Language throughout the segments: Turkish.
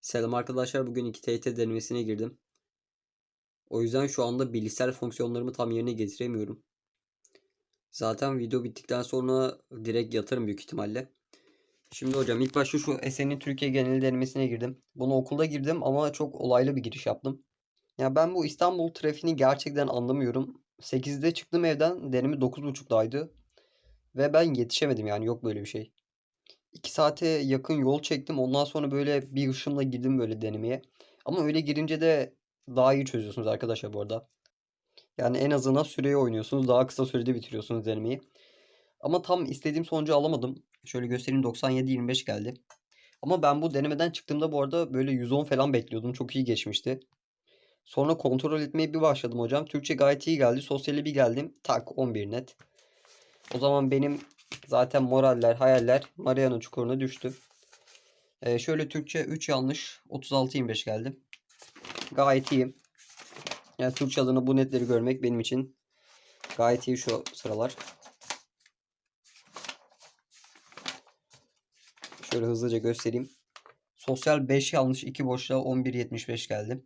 Selam arkadaşlar. Bugün 2 TYT denemesine girdim. O yüzden şu anda bilgisayar fonksiyonlarımı tam yerine getiremiyorum. Zaten video bittikten sonra direkt yatarım büyük ihtimalle. Şimdi hocam ilk başta şu Esen'in Türkiye geneli denemesine girdim. Bunu okulda girdim ama çok olaylı bir giriş yaptım. Ya ben bu İstanbul trafiğini gerçekten anlamıyorum. 8'de çıktım evden. Denemi 9.30'daydı. Ve ben yetişemedim yani yok böyle bir şey. 2 saate yakın yol çektim. Ondan sonra böyle bir ışımla girdim böyle denemeye. Ama öyle girince de daha iyi çözüyorsunuz arkadaşlar bu arada. Yani en azından süreyi oynuyorsunuz. Daha kısa sürede bitiriyorsunuz denemeyi. Ama tam istediğim sonucu alamadım. Şöyle göstereyim 97-25 geldi. Ama ben bu denemeden çıktığımda bu arada böyle 110 falan bekliyordum. Çok iyi geçmişti. Sonra kontrol etmeye bir başladım hocam. Türkçe gayet iyi geldi. Sosyali bir geldim. Tak 11 net. O zaman benim zaten moraller, hayaller Mariana çukuruna düştü. Ee, şöyle Türkçe 3 yanlış. 36-25 geldi. Gayet iyi. Yani Türkçe adına bu netleri görmek benim için gayet iyi şu sıralar. Şöyle hızlıca göstereyim. Sosyal 5 yanlış 2 boşluğa 11.75 geldi.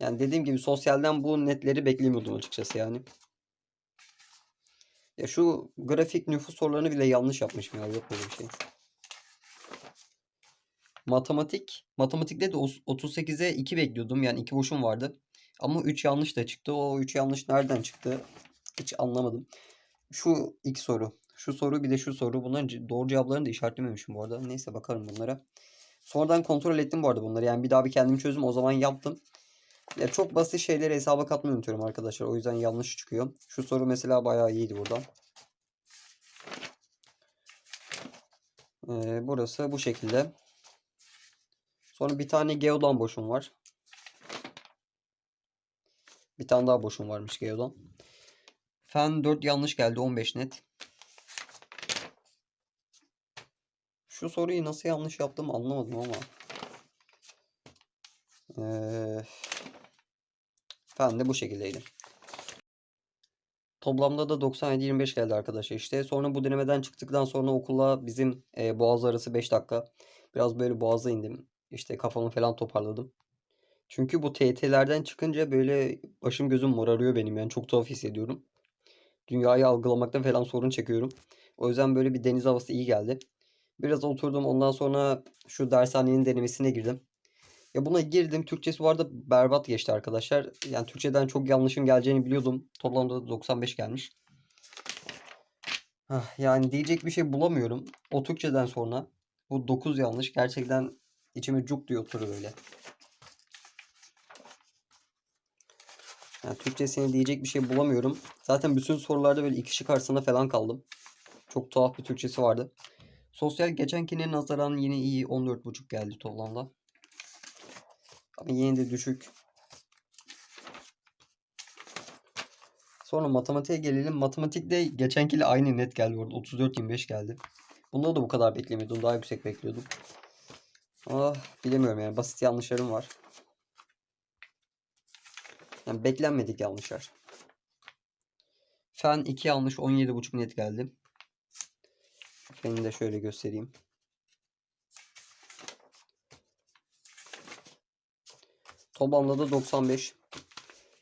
Yani dediğim gibi sosyalden bu netleri beklemiyordum açıkçası yani. Ya şu grafik nüfus sorularını bile yanlış yapmışım ya. Yok böyle bir şey. Matematik. Matematikte de 38'e 2 bekliyordum. Yani 2 boşum vardı. Ama 3 yanlış da çıktı. O 3 yanlış nereden çıktı? Hiç anlamadım. Şu iki soru. Şu soru bir de şu soru. Bunların doğru cevaplarını da işaretlememişim bu arada. Neyse bakarım bunlara. Sonradan kontrol ettim bu arada bunları. Yani bir daha bir kendim çözdüm. O zaman yaptım. Ya çok basit şeyleri hesaba katmayı unutuyorum arkadaşlar. O yüzden yanlış çıkıyor. Şu soru mesela bayağı iyiydi burada. Ee, burası bu şekilde. Sonra bir tane geodan boşum var. Bir tane daha boşum varmış geodan. Fen 4 yanlış geldi. 15 net. Şu soruyu nasıl yanlış yaptım anlamadım ama. Ee, fen de bu şekildeydi. Toplamda da 97-25 geldi arkadaşlar işte. Sonra bu denemeden çıktıktan sonra okula bizim e, Boğaz arası 5 dakika. Biraz böyle Boğaz'a indim. İşte kafamı falan toparladım. Çünkü bu TYT'lerden çıkınca böyle başım gözüm morarıyor benim yani çok tuhaf hissediyorum. Dünyayı algılamakta falan sorun çekiyorum. O yüzden böyle bir deniz havası iyi geldi. Biraz oturdum ondan sonra şu dershanenin denemesine girdim. Ya buna girdim. Türkçesi bu arada berbat geçti arkadaşlar. Yani Türkçeden çok yanlışın geleceğini biliyordum. Toplamda da 95 gelmiş. Hah, yani diyecek bir şey bulamıyorum. O Türkçeden sonra bu 9 yanlış gerçekten içime cuk diye oturuyor böyle. Yani Türkçesine diyecek bir şey bulamıyorum. Zaten bütün sorularda böyle iki şık arasında falan kaldım. Çok tuhaf bir Türkçesi vardı. Sosyal geçenkine nazaran yine iyi 14.5 geldi toplamda. Ama yine de düşük. Sonra matematiğe gelelim. Matematikte geçenkiyle aynı net geldi orada. 34-25 geldi. Bunda da bu kadar beklemiyordum. Daha yüksek bekliyordum. Ah bilemiyorum yani. Basit yanlışlarım var. Yani beklenmedik yanlışlar. Fen 2 yanlış 17.5 net geldi. Fen'i de şöyle göstereyim. Toplamda da 95.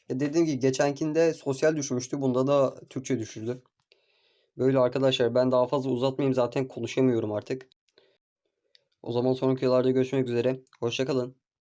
Ya dediğim gibi geçenkinde sosyal düşmüştü. Bunda da Türkçe düşürdü. Böyle arkadaşlar ben daha fazla uzatmayayım zaten konuşamıyorum artık. O zaman sonraki videolarda görüşmek üzere. Hoşçakalın.